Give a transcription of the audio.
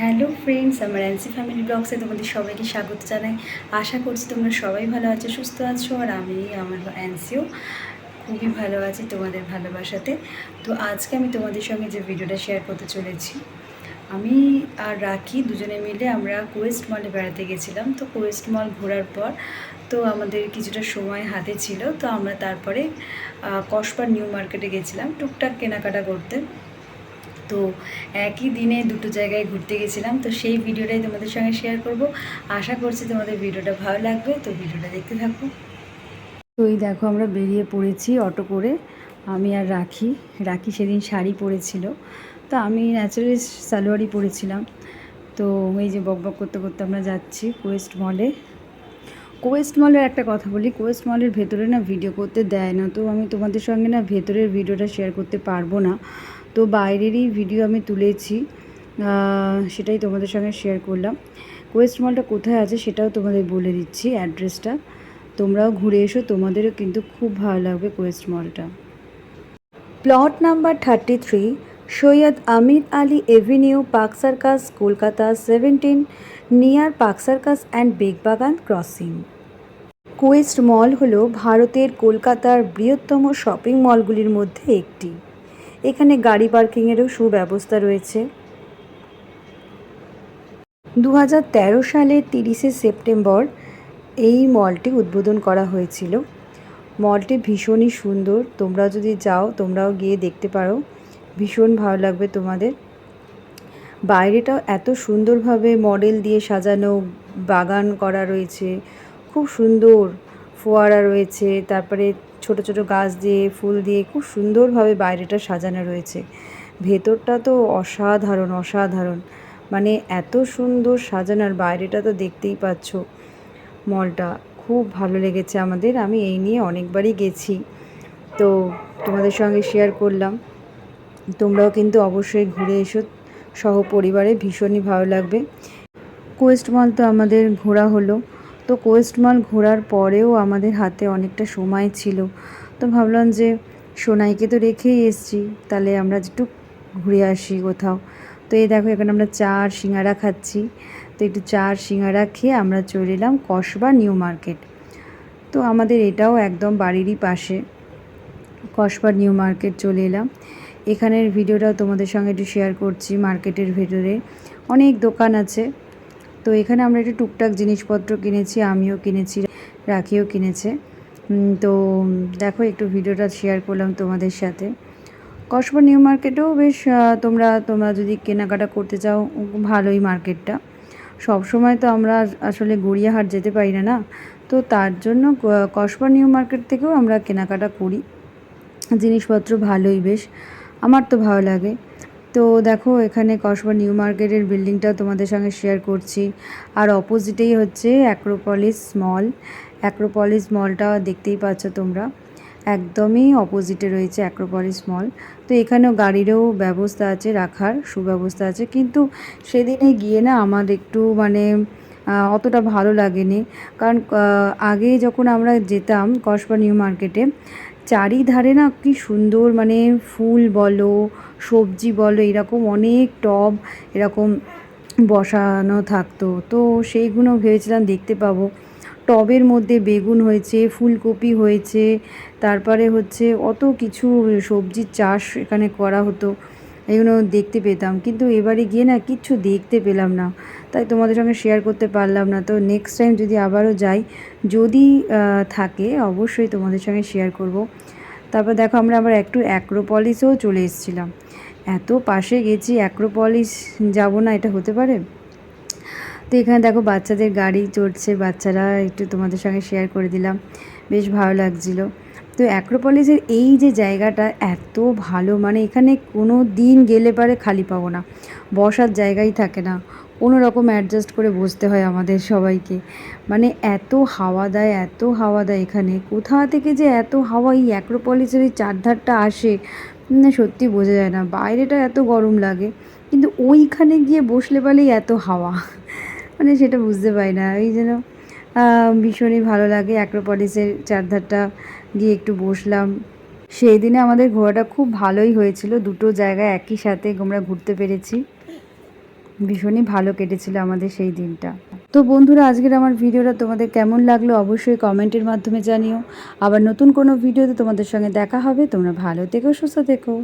Hello friends আমার অ্যান্সি family ব্লগসে তোমাদের সবাইকে স্বাগত জানাই। আশা করছি তোমরা সবাই ভালো আছো সুস্থ আছো আর আমি আমার অ্যান্সিও খুবই ভালো আছি তোমাদের ভালোবাসাতে। তো আজকে আমি তোমাদের সঙ্গে যে ভিডিওটা শেয়ার করতে চলেছি আমি আর রাখি দুজনে মিলে আমরা কোয়েস্ট মলে বেড়াতে গেছিলাম। তো কোয়েস্ট মল ঘোরার পর তো আমাদের কিছুটা সময় হাতে ছিল তো আমরা তারপরে আহ, কসবা নিউ মার্কেটে গেছিলাম টুকটাক কেনাকাটা করতে। তো একই দিনে দুটো জায়গায় ঘুরতে গেছিলাম। তো সেই ভিডিওটাই তোমাদের সঙ্গে শেয়ার করব। আশা করছি তোমাদের ভিডিওটা ভালো লাগবে। তো ভিডিওটা দেখতে থাকো। তো এই দেখো আমরা বেরিয়ে পড়েছি অটো করে। আমি আর রাখি। রাখি সেদিন শাড়ি পরেছিল। তো আমি ন্যাচারালি সালোয়ারই পরেছিলাম। তো এই যে বক বক করতে করতে আমরা যাচ্ছি কোয়েস্ট মলে কোয়েস্ট মলের একটা কথা বলি। কোয়েস্ট মলের ভেতরে না ভিডিও করতে দেয় না। তো আমি তোমাদের সঙ্গে না ভেতরের ভিডিওটা শেয়ার করতে পারব না। তো বাইরেরই ভিডিও আমি তুলেছি। সেটাই তোমাদের সঙ্গে শেয়ার করলাম। কোয়েস্ট মলটা কোথায় আছে সেটাও তোমাদের বলে দিচ্ছি অ্যাড্রেসটা তোমরাও ঘুরে এসো, তোমাদেরও কিন্তু খুব ভালো লাগবে Quest মলটা plot number thirty three Syed Amir Ali avenue Park Circus Kolkata seventeen near Park Circus and Begbagan crossing Quest mall হলো ভারতের কলকাতার বৃহত্তম শপিং মলগুলির মধ্যে একটি। এখানে গাড়ি পার্কিংয়েরও সুব্যবস্থা রয়েছে। দু সালে তিরিশে সেপ্টেম্বর এই মলটি উদ্বোধন করা হয়েছিল। মলটি ভীষণই সুন্দর। তোমরা যদি যাও, তোমরাও গিয়ে দেখতে পারো। ভীষণ ভালো লাগবে তোমাদের। বাইরেটাও এত সুন্দরভাবে মডেল দিয়ে সাজানো, বাগান করা রয়েছে। খুব সুন্দর ফোয়ারা রয়েছে, তারপরে ছোট ছোট গাছ দিয়ে, ফুল দিয়ে খুব সুন্দরভাবে বাইরেটা সাজানো রয়েছে। ভেতরটা তো অসাধারণ অসাধারণ। মানে এত সুন্দর সাজানো আর বাইরেটা তো দেখতেই পাচ্ছ মলটা। খুব ভালো লেগেছে আমাদের। আমি এই নিয়ে অনেকবারই গেছি। তো তোমাদের সঙ্গে শেয়ার করলাম। তোমরাও কিন্তু অবশ্যই ঘুরে এসো। সহ পরিবারে ভীষণই ভালো লাগবে। কোয়েস্ট মল তো আমাদের ঘোরা হলো। তো কোয়েস্ট মল ঘোরার পরেও আমাদের হাতে অনেকটা সময় ছিল। তো ভাবলাম যে সোনাইকে তো রেখেই এসছি, তাহলে আমরা একটু ঘুরে আসি কোথাও। তো এই দেখো, এখানে আমরা চা আর সিঙ্গারা খাচ্ছি। তো একটু চা আর সিঙ্গারা খেয়ে আমরা চলে এলাম কসবা নিউ মার্কেট। তো আমাদের এটাও একদম বাড়িরই পাশে। কসবা নিউ মার্কেট চলে এলাম। এখানের ভিডিওটাও তোমাদের সঙ্গে একটু শেয়ার করছি মার্কেটের ভেতরে। অনেক দোকান আছে। তো এখানে আমরা একটু টুকটাক জিনিসপত্র কিনেছি, আমিও কিনেছি, রাখিও কিনেছে। তো দেখো, একটু ভিডিওটা শেয়ার করলাম তোমাদের সাথে। কসবা নিউ মার্কেটেও বেশ তোমরা তোমরা যদি কেনাকাটা করতে চাও, ভালোই মার্কেটটা। সব সময় তো আমরা আসলে গড়িয়াহাট যেতে পারি না না? তো তার জন্য কসবা নিউ মার্কেট থেকেও আমরা কেনাকাটা করি। জিনিসপত্র ভালোই বেশ, আমার তো ভালো লাগে। তো দেখো, এখানে কসবা নিউ মার্কেটের বিল্ডিংটাও তোমাদের সঙ্গে শেয়ার করছি। আর অপোজিটেই হচ্ছে অ্যাক্রোপলিস মল অ্যাক্রোপলিস মলটা দেখতেই পাচ্ছ তোমরা। একদমই অপোজিটে রয়েছে অ্যাক্রোপলিস মল তো এখানেও গাড়িরও ব্যবস্থা আছে, রাখার সুব্যবস্থা আছে। কিন্তু সেদিনে গিয়ে না আমার একটু মানে অতটা ভালো লাগেনি। কারণ আগে যখন আমরা যেতাম কসবা নিউ মার্কেটে চারিধারে না কি সুন্দর মানে ফুল বলো, সবজি বলো, এরকম অনেক টব এরকম বসানো থাকতো। তো সেইগুলো ভেবেছিলাম দেখতে পাবো। টবের মধ্যে বেগুন হয়েছে, ফুলকপি হয়েছে, তারপরে হচ্ছে অত কিছু সবজির চাষ এখানে করা হতো। এগুলো দেখতে পেতাম। কিন্তু এবারে গিয়ে না কিচ্ছু দেখতে পেলাম না। তাই তোমাদের সঙ্গে শেয়ার করতে পারলাম না। তো নেক্সট টাইম যদি আবারও যাই, যদি থাকে অবশ্যই তোমাদের সঙ্গে শেয়ার করব। তারপর দেখো আমরা আবার একটু অ্যাক্রোপলিসেও চলে এসেছিলাম। এত পাশে গেছি অ্যাক্রোপলিস যাব না, এটা হতে পারে? তো এখানে দেখো বাচ্চাদের গাড়ি চড়ছে, বাচ্চারা একটু তোমাদের সঙ্গে শেয়ার করে দিলাম। বেশ ভালো লাগছিল। তো অ্যাক্রোপলিসের এই যে জায়গাটা এত ভালো মানে এখানে কোনো দিন গেলে পারে খালি পাবো না। বসার জায়গাই থাকে না। কোনো রকম অ্যাডজাস্ট করে বসতে হয় আমাদের সবাইকে। মানে এত হাওয়া দেয়, এত হাওয়া দেয় এখানে। কোথা থেকে যে এত হাওয়া এই অ্যাক্রোপলিসের এই চারধারটা আসে না সত্যি বোঝা যায় না। বাইরেটা এত গরম লাগে, কিন্তু ওইখানে গিয়ে বসলে পারেই এত হাওয়া। মানে সেটা বুঝতে পারি না। এই যেন ভীষণই ভালো লাগে অ্যাক্রোপলিসের চারধারটা গিয়ে একটু বসলাম। সেই দিনে আমাদের ঘোরাটা খুব ভালোই হয়েছিল, দুটো জায়গায় একই সাথে আমরা ঘুরতে পেরেছি। ভীষণই ভালো কেটেছিল আমাদের সেই দিনটা। তো বন্ধুরা, আজকের আমার ভিডিওটা তোমাদের কেমন লাগল অবশ্যই কমেন্টের মাধ্যমে জানিও। আবার নতুন কোনো ভিডিওতে তোমাদের সঙ্গে দেখা হবে, তোমরা ভালো থেকো, সুস্থ থেকো।